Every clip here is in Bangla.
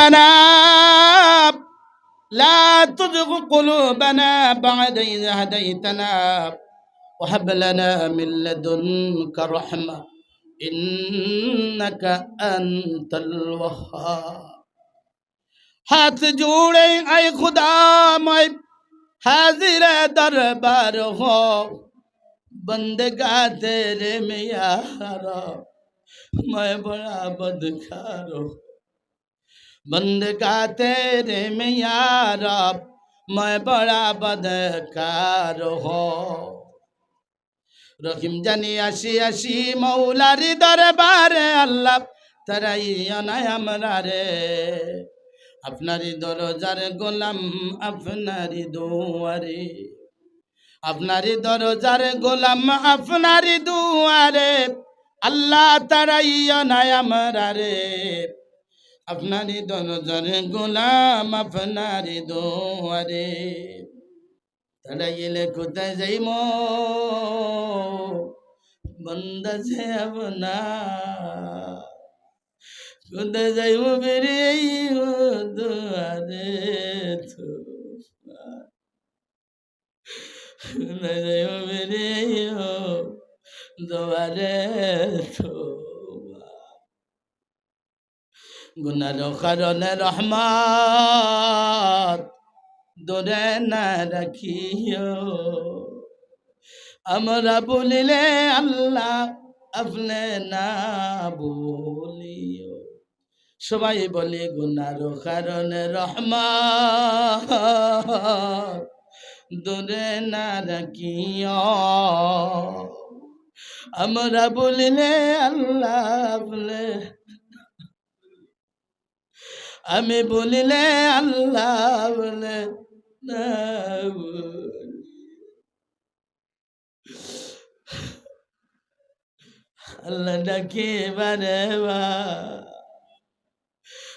ربنا لا تزغ قلوبنا بعد إذ هديتنا وهب لنا من لدنك رحمة إنك أنت الوهاب হাত জুড়ে আই খুদাময় হাজির দরবার হো বন্দগা তেরে মেয়ার मैं बड़ा बदखार हूँ बंदगा तेरे में यारा मैं बड़ा बदकार हो রহিম জানি আসি আসি মৌলারি দরবারে আল্লাহ তারাই অনায় আমরা রে আপনারই দরজার গোলাম আপনারই দুয়ারে আপনারই দরজার গোলাম আপনারই দুয়ারে আল্লাহ তারাই অনায় আমরা রে আপনারই দরজার গোলাম, আপনারই দুয়ারে। তারাই এলে কোথায় যাইম। বন্দা না কোথায় যাইব বেরিয়ে দুয়ারে কোথায় যাইব বেরিয়ে দুয়ারে তোমার গুনার কারণে রহমত দূরে না রাখিও। আমরা বলিলে আল্লাহ আপনি না বলিও। সবাই বলে গুনার কারণে রহমত দূরে না রাখিও। আমরা বলিলে আল্লাহ আপনি আমি বলিলে আল্লাহ বলে, না বলি। আল্লাহ ডাকে, বারে বা।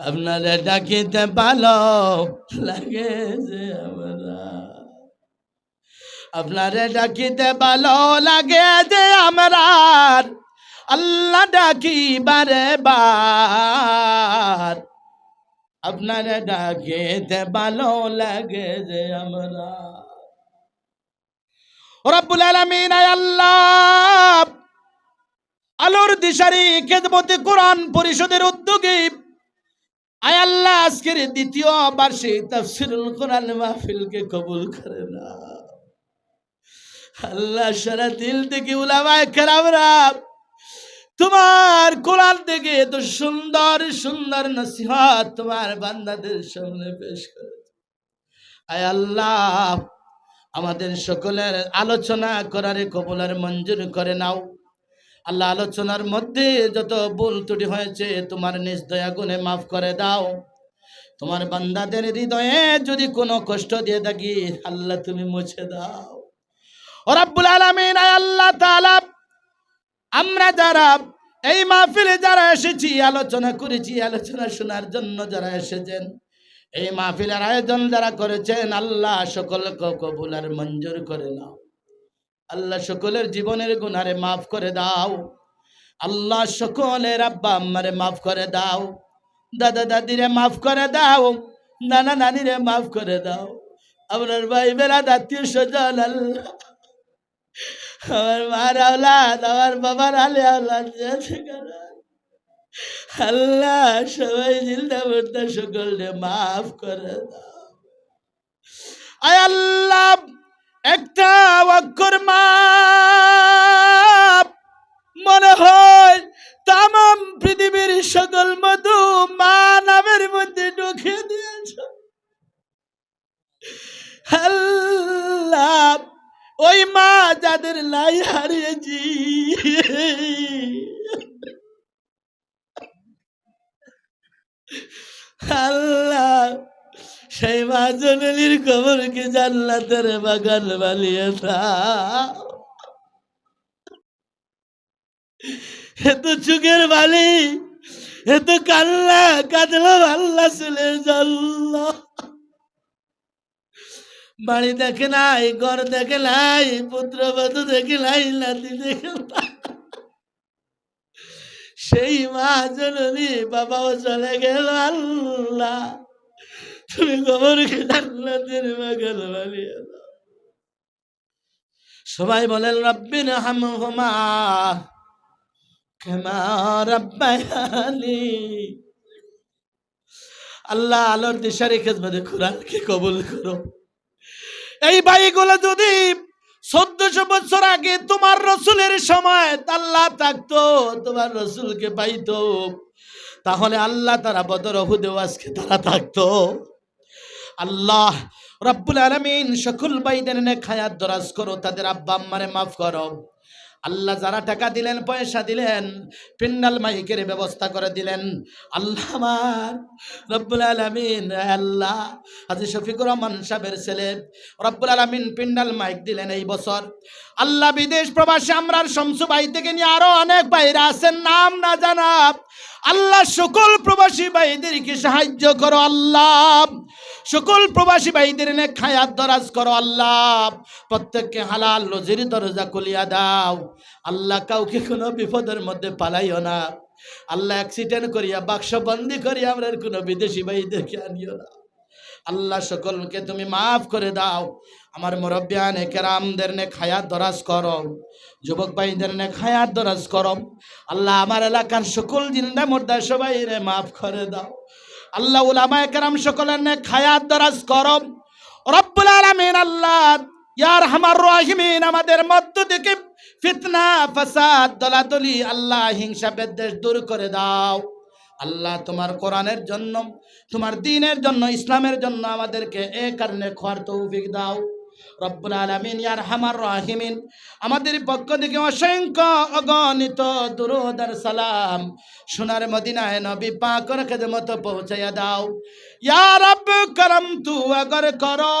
আপনারা ডাকিতে ভালো লাগে যে আমরা। আপনারে ডাকিতে ভালো লাগে যে আমরা। আল্লাহ ডাকি, বারে বার। আপনারে ডাকিতে ভালো লাগে যে আমরা। রব্বুল আলামিন আল্লাহ, আলোর দিশারি খেদমতে কোরআন পরিষদের উদ্যোগে আয় আল্লাহ, আজকের দ্বিতীয় বার্ষিক তাফসিরুল কোরআন মাহফিলকে কবুল করে না আল্লাহ সারা দিল থেকে উলামায় কেরামরা তোমার কোরআন থেকে এত সুন্দর সুন্দর নসিহত তোমার বান্দাদের সামনে পেশ করে আয় আল্লাহ, আমাদের সকলের আলোচনা করারে কবুলের মঞ্জুর করে নাও। আল্লাহ আলোচনার মধ্যে যত ভুল ত্রুটি হয়েছে তোমার নিজ দয়া গুণে মাফ করে দাও। তোমার বান্দাদের হৃদয়ে যদি কোনো কষ্ট দিয়ে থাকি, আল্লাহ তুমি মুছে দাও। ও রাব্বুল আলামিন আল্লাহ তাআলা আমরা যারা এই মাহফিলে যারা এসেছি, আলোচনা করেছি, আলোচনা শোনার জন্য যারা এসেছেন, এই মাহফিলের আয়োজন যারা করেছেন, আল্লাহ সকলকে কবুল আর মঞ্জুর করে নাও। আল্লাহ সকলের জীবনের গুনারে মাফ করে দাও। আল্লাহ সকলের আব্বা আম্মারে মাফ করে দাও। দাদা দাদিরে মাফ করে দাও। নানা নানিরে মাফ করে দাও। আপনার ভাই বেলা আত্মীয় স্বজন, আল্লাহ আমার মার আওলাদ, আমার বাবার আলে আওলাদ আল্লাহ সবাই জিন্দা মুর্দা সকলকে মাফ করে আয় আল্লাহ, একটা অক্ষর মাপ মনে হয় তাম পৃথিবীর সকল মধু মা নামের মধ্যে ঢুকে দিয়েছ। আল্লাহ ওই মা যাদের লাই হারিয়েছি আল্লাহ, সেই মা জননীর কবরকে জান্নাতের বাগান দাও। এত চুকের বালি এত কান্না, কাঁদলো আল্লাহ চলে জল। বাড়ি দেখে নাই, ঘর দেখে নাই, পুত্র বধু দেখে নাই, নাতি দেখে সেই মা জননী বাবাও চলে গেল আল্লাহ। তুমি কবরকে জান্নাতের সবাই বলেন, রব্বিন হামহুমা কামা রাব্বায়ানি। আল্লাহ আলোর দিশারি খেজমতে কোরআনকে কবুল করো। এই বাইগুলো যদি চোদ্দশো বছর আগে তোমার রসুলের সময় আল্লাহ থাকতো, তোমার রসুলকে পাইতো, তাহলে আল্লাহ তারা বদর আজকে তারা থাকতো। আল্লাহ রব্বুল আলমিন সকল বাইদের খায়াত দরাজ করো, তাদের আব্বা মানে মাফ করো। আল্লাহ যারা টাকা দিলেন, পয়সা দিলেন, পিন্ডাল মাইকের ব্যবস্থা করে দিলেন। আল্লাহ আমার রব্বুল আলমিন আল্লাহ, হাজি শফিকুর রহমান সাহেবের ছেলে, রব্বুল আলমিন পিন্ডাল মাইক দিলেন এই বছর। আল্লাহ বিদেশ প্রবাসী আমরা শমসু ভাই থেকে নিয়ে আরও অনেক বাইরে আছেন, নাম না জানা। আল্লাহ সকল প্রবাসী ভাইদেরকে সাহায্য করো, আল্লাহ। সকল প্রবাসী ভাইদের নে খায়াত দরাজ করো আল্লাহ। প্রত্যেককে হালাল লজির দরজা খুলিয়া দাও। আল্লাহ কাউকে কোনো বিপদের মধ্যে পালাইও না। আল্লাহ অ্যাক্সিডেন্ট করিয়া, বাক্স বন্দি করিয়া আমরা কোনো বিদেশি ভাইদেরকে আনিও না। আল্লাহ সকলকে তুমি মাফ করে দাও। আমার মুরব্বিয়ানে কেরামদের নে খায়াত দরাজ করো। যুবক ভাইদের নে খায়াত দরাজ করো। আল্লাহ আমার এলাকার সকল জিন্দা মুর্দা সবাই রে মাফ করে দাও। আল্লাহ উলামায়ে কেরাম সকলের নে খায়াত দরাজ করম রব্বুল আলামিন আল্লাহ ইয়ার হামার রহিমিন, আমাদের মধ্য থেকে ফিতনা, ফাসাদ, দলাদলি, আল্লাহ হিংসা, বিদ্বেষ দূর করে দাও। আল্লাহ তোমার কোরআনের জন্য, তোমার দিনের জন্য, ইসলামের জন্য আমাদেরকে এ কারণে খোয়ার তৌফিক দাও। রব্বুল আলমিন ইয়ার হামার রাহিমিন। আমাদের পক্ষ থেকে অসংখ্য অগণিত দুরুদার সালাম সোনার মদিনায় নবী পাকর খেদমত পৌঁছাইয়া দাও। ইয়ার রব করম তু আগর করো।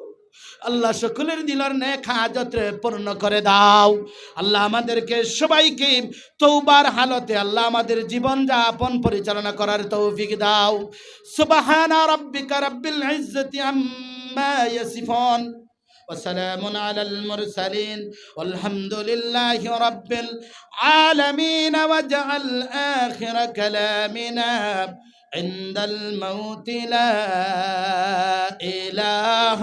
আল্লাহ সকলের দিলার নেক হাজতে পূর্ণ করে দাও আল্লাহ আমাদেরকে সবাইকে তৌবার হালতে আল্লাহ আমাদের জীবন যাপন পরিচালনা করার তৌফিক দাও সুবহানা রাব্বিকা রাব্বিল ইজ্জতি আম্মা ইয়াসিফুন وسلام على المرسلين والحمد لله رب العالمين واجعل آخر كلامنا عند الموت لا إله